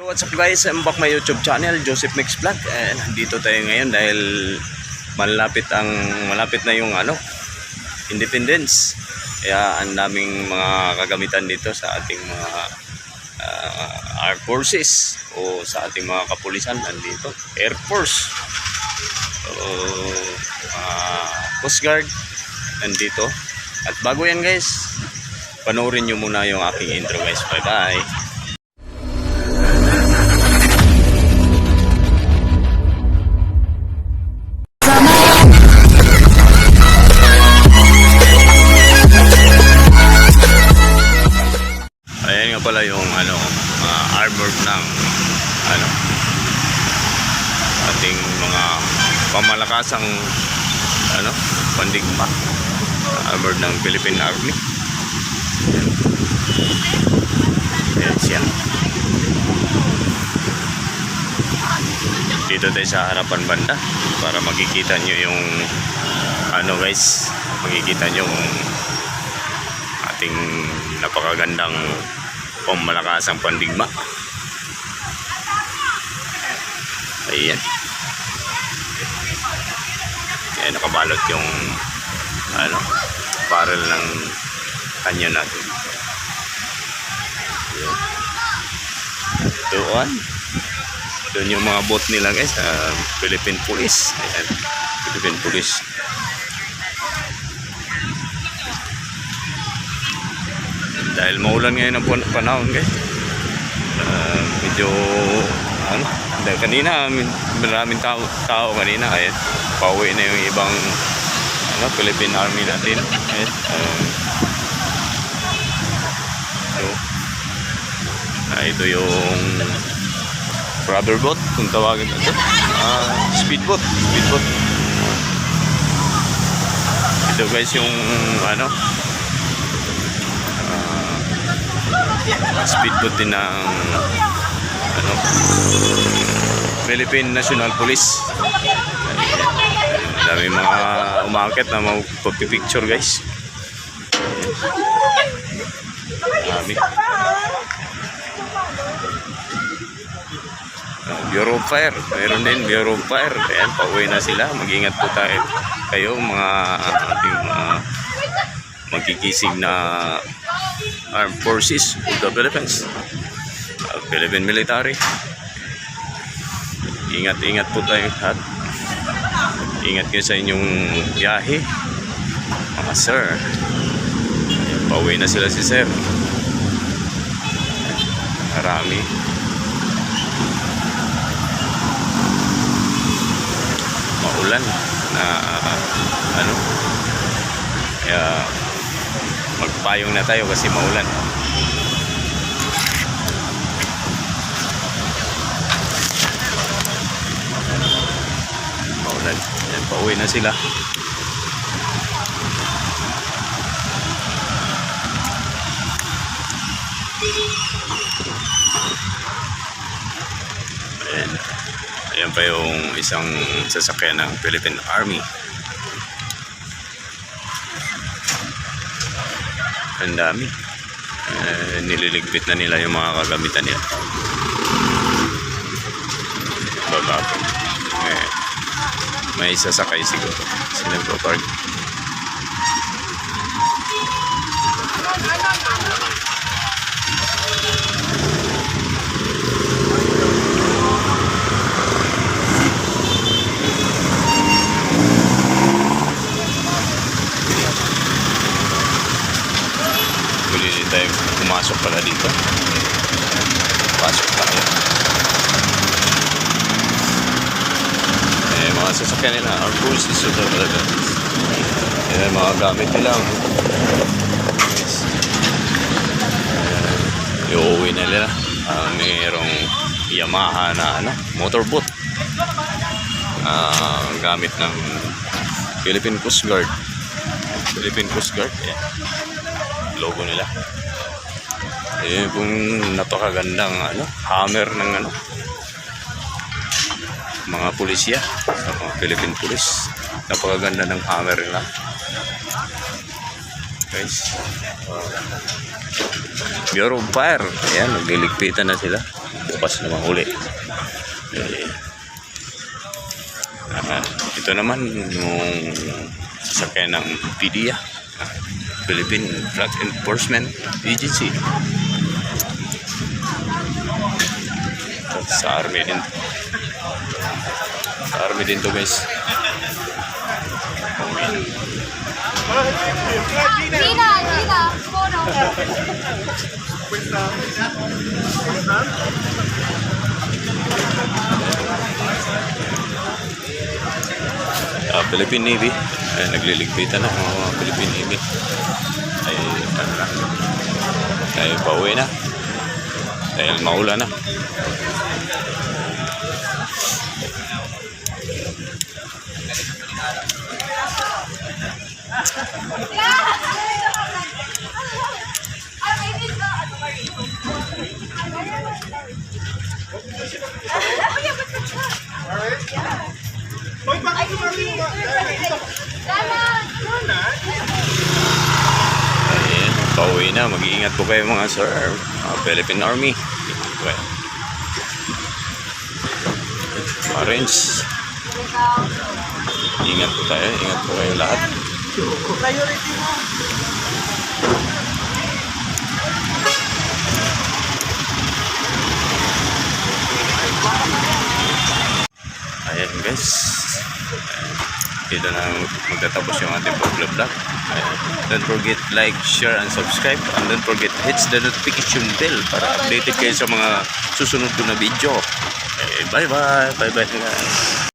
Yo, what's up guys? I'm back my YouTube channel, Joseph Mix Vlog. And dito tayo ngayon dahil malapit ang malapit na yung ano, Independence. Kaya ang daming mga kagamitan dito sa ating mga ah, armed forces o sa ating mga kapulisan nandito. Air Force. So, ah, Coast Guard nandito. At bago yan guys, panoorin nyo muna yung aking intro guys. Bye pala yung ano, uh, armored ng ano ating mga pamalakasang ano, pandigma. Armored ng Philippine Army. Ayan siya. Dito tayo sa harapan banda para makikita nyo yung ano guys, makikita nyo yung ating napakagandang pamalakasang pandigma. Ayan. Ayan, nakabalot yung ano, barrel ng kanya natin. Ayan. Doon. Doon yung mga boat nila guys, sa Philippine Police. Ayan. Philippine Police. Dahil maulan ngayon ang pan- panahon guys. Ah, medyo ano dahil kanina min- maraming tao, tao kanina kaya pauwi na yung ibang ano, Philippine Army natin ayan ah, so, ah, ito yung rubber boat kung tawagin ito. Ah, speedboat speedboat. Ito guys yung ano speedboat din ng ano, Philippine National Police. Ayan. Dami mga umakit na magpapipicture guys. Dami. Uh, Bureau of Fire. Meron din Bureau of Fire. Ayan, pauwi na sila. Mag-ingat po tayo. Kayo mga ating mga magkikisig na Armed Forces of the Philippines. Uh, Philippine Military. Ingat-ingat po tayo at ingat kayo sa inyong biyahe. Mga sir. Pauwi na sila si sir. Marami. Maulan na ano kaya magpayong na tayo kasi maulan. Maulan. Yan, pauwi na sila. Ayan. Ayan pa yung isang sasakyan ng Philippine Army. Ang dami. Eh, nililigpit na nila yung mga kagamitan nila. Baba po. Eh, may sasakay siguro. Sila park. Huli din tayo pumasok pala dito. Pasok tayo. Eh, mga sasakyan nila, our forces so talaga. Yan ang mga gamit nila. Yes. Eh, iuwi na nila. Ah, mayroong Yamaha na ano, motorboat. Ah, gamit ng Philippine Coast Guard. Philippine Coast Guard. Yan logo nila. Eh, kung napakagandang ano, hammer ng ano, mga pulisya sa mga Philippine Police. Napakaganda ng hammer nila. Guys. Uh, Bureau of Fire. Ayan, nagliligpitan na sila. lumabas na mahuli. Eh, ah, ito naman yung sasakyan ng PDEA, ah, Philippine Drug Enforcement Agency. Sa army din. Sa army din to guys. Gina, Gina, Philippine Navy. Ay, nagliligpitan na mga Philippine Navy. Ay, ano na. Ay, pauwi na. Dahil maula na. Pauwi na. Mag-iingat po kayo mga sir. Mga Philippine Army. Well, Marines. Ingat po tayo. Ingat po kayo lahat. Ayan guys. Dito na magtatapos yung ating vlog vlog. Don't forget like, share, and subscribe. And don't forget hit the notification bell para updated kayo sa mga susunod ko na video. Eh, bye bye. Bye bye guys.